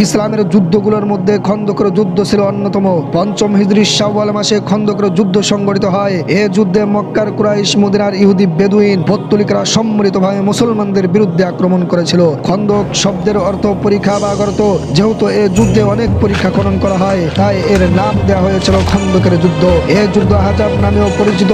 ইসলামের যুদ্ধগুলোর মধ্যে খন্দকের যুদ্ধ ছিল অন্যতম। পঞ্চম হিজরি শাওয়াল মাসে খন্দকের যুদ্ধ সংগঠিত হয়। এ যুদ্ধে মক্কার কুরাইশ, মদিনার ইহুদি বেদুইন, পত্তলিকরা সম্মিলিতভাবে মুসলমানদের বিরুদ্ধে আক্রমণ করেছিল। খন্দক শব্দের অর্থ পরীক্ষা বা অর্থ যেহেতু এ যুদ্ধে অনেক পরীক্ষা খনন করা হয়, তাই এর নাম দেওয়া হয়েছিল খন্দকের যুদ্ধ। এ যুদ্ধ আজাব নামেও পরিচিত।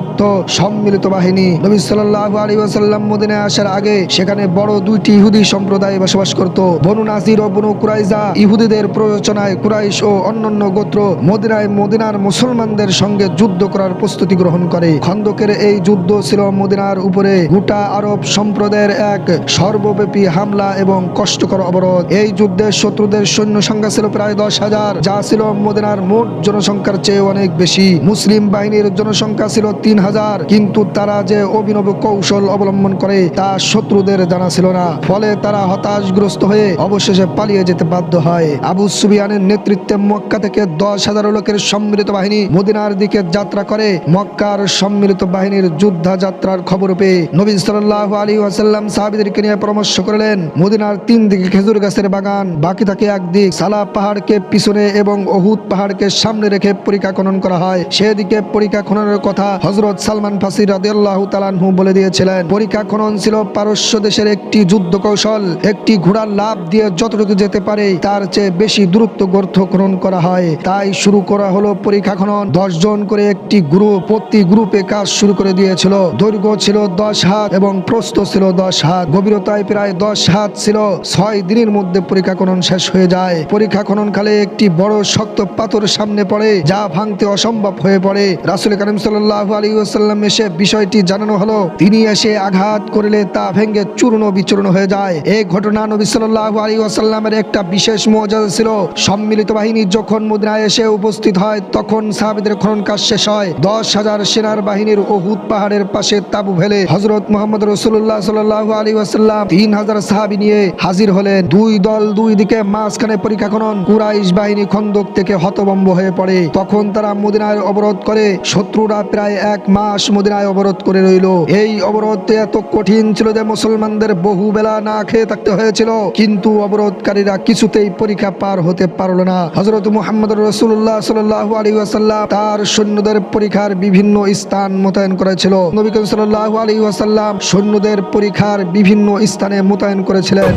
অর্থ সম্মিলিত বাহিনী। নবী সাল্লাল্লাহু আলাইহি ওয়াসাল্লাম মদিনায় আসার আগে সেখানে বড় দুইটি ইহুদি সম্প্রদায় বসবাস করত। বনু নাজির ও বনু কুরাইজা ইহুদিদের প্ররোচনায় কুরাইশ ও অন্যান্য গোত্র মদিনায় মদিনার মুসলমানদের সঙ্গে যুদ্ধ করার প্রস্তুতি গ্রহণ করে। খন্দকের এই যুদ্ধ ছিল মদিনার উপরে গোটা আরব সম্প্রদায়ের এক সর্বব্যাপী হামলা এবং কষ্টকর অবরোধ। এই যুদ্ধে শত্রুদের সৈন্য সংখ্যা ছিল প্রায় দশ হাজার, যা ছিল মদিনার মোট জনসংখ্যার চেয়ে অনেক বেশি। মুসলিম বাহিনীর জনসংখ্যা ছিল তিন হাজার, কিন্তু তারা যে অভিনব কৌশল অবলম্বন করে তা শত্রুদের জানা ছিল না। ফলে তারা হতাশগ্রস্ত হয়ে অবশেষে পালিয়ে যেতে বাধ্য হয়। আবু সুবিয়ানের নেতৃত্বে মক্কা থেকে দশ হাজার লোকের সম্মিলিত বাহিনী মদিনার দিকে যাত্রা করে। মক্কার সম্মিলিত বাহিনীর যুদ্ধা যাত্রার খবর পেয়ে নবী সাল্লাল্লাহু আলী ওয়াসাল্লাম সাহাবিদেরকে নিয়ে পরামর্শ করলেন, মদিনার তিন দিকে খেজুর গাছের বাগান, বাকি থাকে একদিক সালা পাহাড়কে পিছনে এবং অহুদ পাহাড়কে সামনে রেখে পরীক্ষা খনন করা হয়। সেদিকে পরীক্ষা খননের কথা হজরত সালমান ফাসির রাদিয়াল্লাহু তালানহু বলে দিয়েছিলেন। পরীক্ষা খনন ছিল পারস্য দেশের একটি যুদ্ধ কৌশল। একটি ঘোড়ার লাভ দিয়ে যতটুকু যেতে পারে, তার চেয়ে বেশি দূরত্ব খনন করা হয়। তাই শুরু করা হলো পরীক্ষা খনন। দশ জন করে একটি গ্রুপ, প্রতি গ্রুপে কাজ শুরু করে দিয়েছিল। দৈর্ঘ্য ছিল দশ হাত এবং প্রস্থ ছিল দশ হাত। গভীরতায় প্রায় দশ হাত ছিল। ছয় দিনের মধ্যে পরীক্ষা খনন শেষ হয়ে যায়। পরীক্ষা খনন কালে একটি বড় শক্ত পাথর সামনে পড়ে, যা ভাঙতে অসম্ভব হয়ে পড়ে। রাসুল করিম সাল্লাহ আলী ওসাল্লাম এসে বিষয়টি জানানো হলো। তিনি এসে আঘাত করলে তা ভেঙে চূর্ণ বিচূর্ণ হয়ে যায়। এই ঘটনা নবী সাল্লাহ আলী ওয়াসাল্লামের একটা বিশেষ মর্যাদা ছিল। সম্মিলিত বাহিনী যখন মুদ্রায় এসে উপস্থিত হয়, তখন সাহাবিদের খনন কাজ শেষ হয়। দশ হাজার সেনার বাহিনীর ওহুদ পাহাড়ের পাশে তাবু ফেলে হজরত মোহাম্মদ রসুল্লাহ সাল্লাহ আলী ওয়াসাল্লাম তিন হাজার সাহাবি নিয়ে হাজির হলেন। দুই দল দুই দিকে মাঝখানে পরীক্ষা খনন, কুরাইশ বাহিনী খন্দক থেকে হতবম্ব হয়ে পড়ে। তখন তারা মদিনায় অবরোধ করে, শত্রুরা প্রায় এক মাস মদিনায় অবরোধ করে রইল। এই অবরোধ এত কঠিন ছিল যে মুসলমানদের বহু বেলা না খেয়ে থাকতে হয়েছিল। কিন্তু অবরোধকারীরা কিছুতেই পরীক্ষা পার হতে পারল না। হজরত মুহাম্মদ রসুল্লাহ সাল্লাহ আলী ওয়াসাল্লাম তার সৈন্যদের পরীক্ষার বিভিন্ন স্থান মোতায়েন করেছিল। নবী করিম সাল্লাহ আলী ওয়াসাল্লাম সৈন্যদের পরীক্ষার বিভিন্ন স্থানে মোতায়েন করেছিলেন।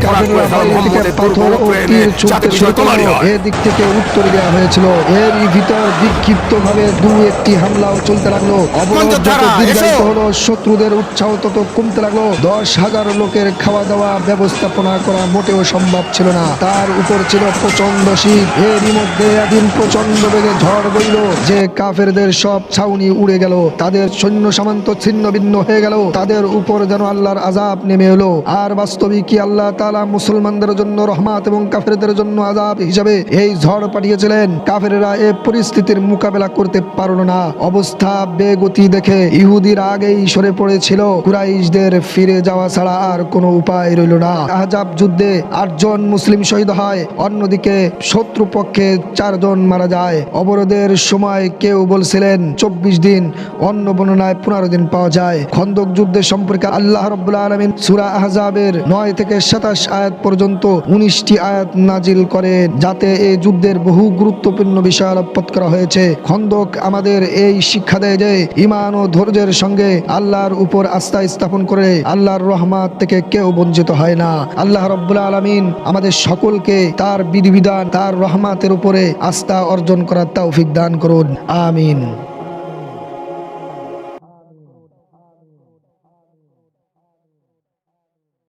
পাথর ও তীর ছুটতে শুরু করল। এদিক থেকে উত্তর দেওয়া হয়েছিল। এর ভিতর বিক্ষিপ্ত ভাবে দু একটি হামলাও চলতে লাগল। অবরোধ যত দীর্ঘায়িত হলো শত্রুদের উৎসাহ তত কমতে লাগল। দশ হাজার লোকের খাওয়া দাওয়া ব্যবস্থাপনা করা মোটেও সম্ভব ছিল না। তার উপর ছিল প্রচণ্ড শীত। এরই মধ্যে একদিন প্রচণ্ড বেগে ঝড় বইল। যে কাফেরদের সব ছাউনি উড়ে গেল, তাদের সৈন্য সামন্ত ছিন্ন ভিন্ন হয়ে গেল। তাদের উপর যেন আল্লাহর আজাব নেমে এলো। আর বাস্তবিক কি আল্লাহ তালা মুসলমানদের জন্য রহমাত এবং কাফেরদের জন্য আজাব হিসাবে এই ঝড় পাঠিয়েছিলেন? কাফেরেরা এ পরিস্থিতির মোকাবেলা করতে পারল না। অবস্থা বেগতি দেখে ইহুদির আগেই সরে পড়েছিল। কুরাইশদের ফিরে যাওয়া ছাড়া আর কোনো উপায় রইল না। আহজাব যুদ্ধে আটজন মুসলিম শহীদ হয়, অন্যদিকে শত্রু পক্ষে চারজন মারা যায়। অবরোধের সময় কেউ বলছিলেন, চব্বিশ দিন অন্য বর্ণনায় পনেরো দিন পাওয়া যায়। খন্দক যুদ্ধের সম্পর্কে আল্লাহ রব্বুল্লা আলমিন সুরা আহজাবের নয় থেকে সাতাশ আয়াত পর্যন্ত উনিশটি আয়াত নাজিল করেন, যাতে এই যুদ্ধের বহু গুরুত্বপূর্ণ বিষয় আলোকপাত করা হয়েছে। খন্দক আমাদের এই শিক্ষা দেয় যে ইমান ও ধৈর্যের সঙ্গে আল্লাহর উপর আস্থা স্থাপন করে আল্লাহর রহমাত থেকে কেউ বঞ্চিত হয় না। আল্লাহ রব্বুল্লা আলমিন আমাদের সকলকে তার বিধিবিধান তার রহমাতের উপরে আস্থা অর্জন করার তৌফিক দান করুন। আমিন।